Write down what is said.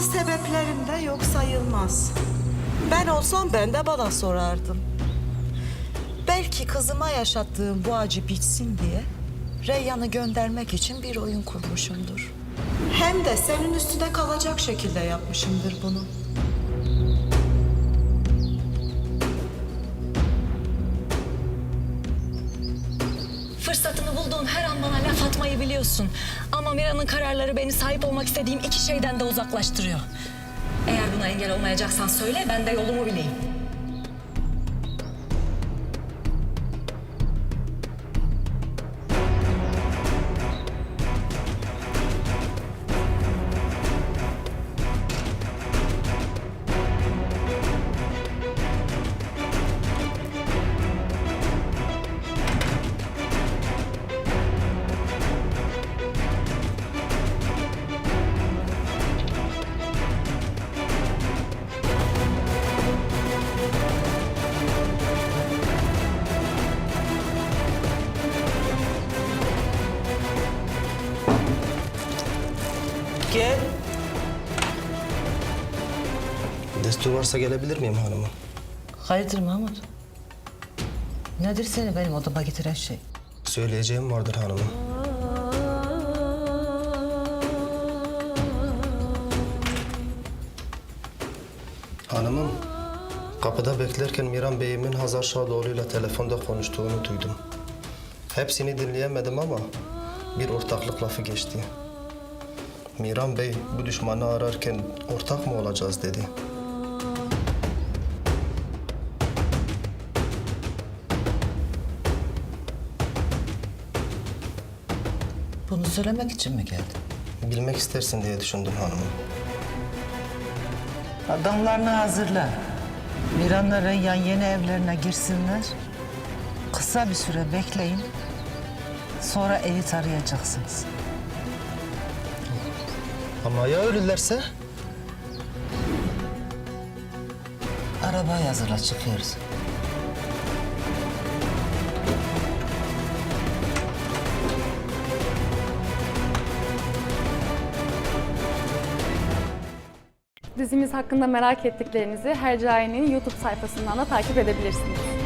Bazı sebeplerim yok sayılmaz. Ben olsam ben de bana sorardım. Belki kızıma yaşattığım bu acı bitsin diye Reyyan'ı göndermek için bir oyun kurmuşumdur. Hem de senin üstüne kalacak şekilde yapmışımdır bunu. Fırsatını bulduğum her an bana laf atmayı biliyorsun. Ama Mira'nın kararları beni sahip olmak istediğim iki şeyden de uzaklaştırıyor. Eğer buna engel olmayacaksan söyle, ben de yolumu bileyim. Gel. Destur varsa gelebilir miyim hanımım? Hayırdır Mahmut? Nedir seni benim odama getiren şey? Söyleyeceğim vardır hanımım. Hanımım, kapıda beklerken Miran Bey'imin Hazar Şadoğlu ile telefonda konuştuğunu duydum. Hepsini dinleyemedim ama bir ortaklık lafı geçti. Miran Bey bu düşmanı ararken ortak mı olacağız dedi. Bunu söylemek için mi geldin? Bilmek istersin diye düşündüm hanımım. Adamlarını hazırla. Miran'la Reyyan yeni evlerine girsinler. Kısa bir süre bekleyin. Sonra evi tarayacaksınız. Ama ya ölürlerse? Arabayı hazırla çıkıyoruz. Dizimiz hakkında merak ettiklerinizi Hercai'nin YouTube sayfasından da takip edebilirsiniz.